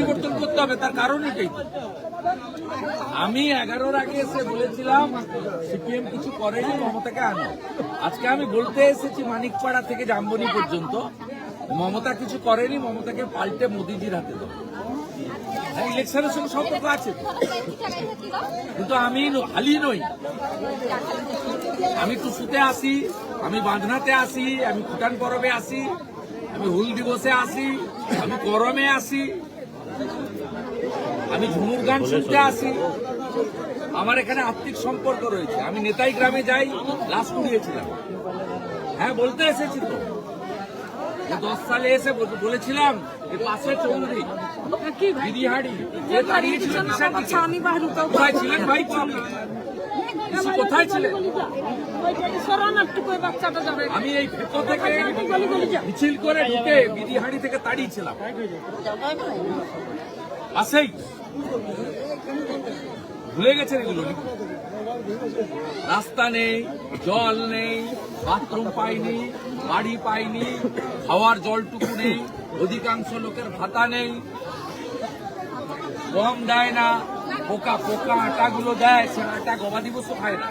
পরিবর্তন করতে হবে তার কারণ এটাই। আমি এগারোর আগে এসে বলেছিলাম সিপিএম কিছু করেনি মমতাকে আনো। আজকে আমি বলতে এসেছি মানিকপাড়া থেকে জাম্বনি পর্যন্ত। মমতা কিছু করেনি মমতাকে পাল্টে মোদিজির হাতে দাও। হ্যাঁ, ইলেকশনের সঙ্গে সম্পর্ক আছে কিন্তু আমি খালি নই। আমি টুসুতে আসি আমি বাঁধনাতে আসি আমি ভুটান পরবে আসি আমি হুল দিবসে আসি আমি গরমে আসি। আমি ঝুমুর গান শুনতে আসি। আমার এখানে আত্মিক সম্পর্ক রয়েছে। আমি নেতাই গ্রামে যাই লাশ কুড়িয়েছিলাম। হ্যাঁ বলতে এসেছি তো। দশ সালে এসে বলেছিলাম যে পাশে চৌধুরী দিদিহাড়ি ভাই? যে দাঁড়িয়েছিলেন কিসের দিকে? আমি বাহির কোথায় ছিলেন ভাই? চৌধুরী কিছু কোথায় ছিলেন আমি এই ভেতর থেকে মিছিল করে ঢুকে বিদিহাড়ি থেকে তাড়িয়েছিলাম পাশেই ভুলে গেছেন এগুলো? রাস্তা নেই জল নেই বাথরুম পাইনি বাড়ি পাইনি খাওয়ার জলটুকু নেই অধিকাংশ লোকের ভাতা নেই। কম দেয় না পোকা পোকা আটাগুলো দেয় সে আটা গবাদি পশু খায় না।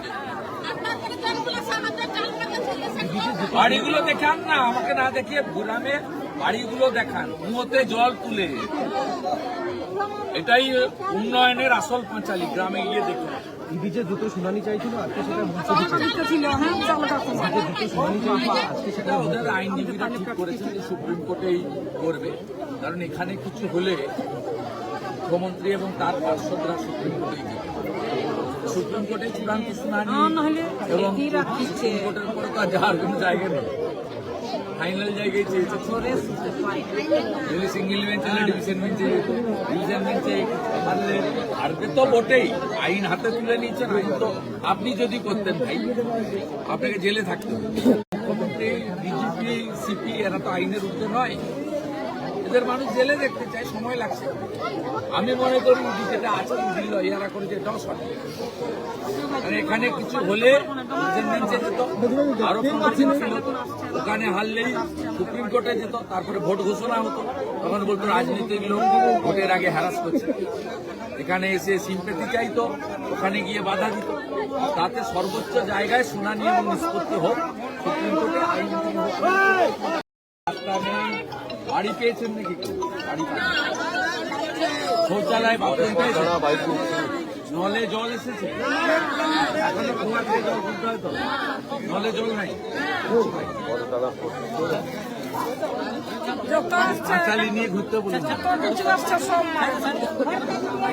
বাড়িগুলো দেখান না আমাকে না দেখিয়ে গ্রামে বাড়িগুলো দেখান কুয়োতে জল তুলে। এটাই উন্নয়নের আসল পাঁচালি গ্রামে গিয়ে দেখুন। ইডি যে দ্রুত শুনানি চাইছিল আজকে সেটা হ্যাঁ শুনানি চাইছিল আজকে সেটা সেটা ওদের আইনজীবীরা ঠিক করেছেন যে সুপ্রিম কোর্টেই করবে। কারণ এখানে কিছু হলে মুখ্যমন্ত্রী এবং তার পার্শ্বদরা সুপ্রিম কোর্টেই যাবে। সুপ্রিম কোর্টে চূড়ান্ত শুনানি এবং সুপ্রিম কোর্টের পরে তো আর যাওয়ার কোনো জায়গা নেই। ফাইনাল জায়গায় চেয়েছে। যদি সিঙ্গেল বেঞ্চ হলে ডিভিশন বেঞ্চে যেত ডিভিশন বেঞ্চে পারলে হারবে তো বটেই। আইন হাতে তুলে নিচ্ছেন আইন তো আপনি যদি করতেন ভাই আপনাকে জেলে থাকতে হতো। মুখ্যমন্ত্রী বিজেপি সিপি এরা তো আইনের ঊর্ধ্বে নয়। এদের মানুষ জেলে দেখতে চায়, সময় লাগছে। আমি মনে করি যেটা আছে ইডি লয়াররা করেছে এটাও সঠিক। কারণ এখানে কিছু হলে আরও ওখানে হারলেই সুপ্রিম কোর্টে যেত, তারপরে ভোট ঘোষণা হতো। তখন বলতো রাজনীতিক লোক ভোটের আগে হ্যারাস করছে। এখানে এসে সিম্পেথি চাইতো, ওখানে গিয়ে বাধা দিত। তাতে সর্বোচ্চ জায়গায় শুনানি এবং নিষ্পত্তি হোক, সুপ্রিম কোর্টে নেই বাড়ি পেয়েছেন নাকি? বাড়ি। শৌচালয় বাথরুমটাই নলে জল এসেছে? এখনও কুয়া থেকে জল হয় তো? নলে জল নাই? পাঁচালি নিয়ে ঘুরতে বলুন যত কিছু আসছে সব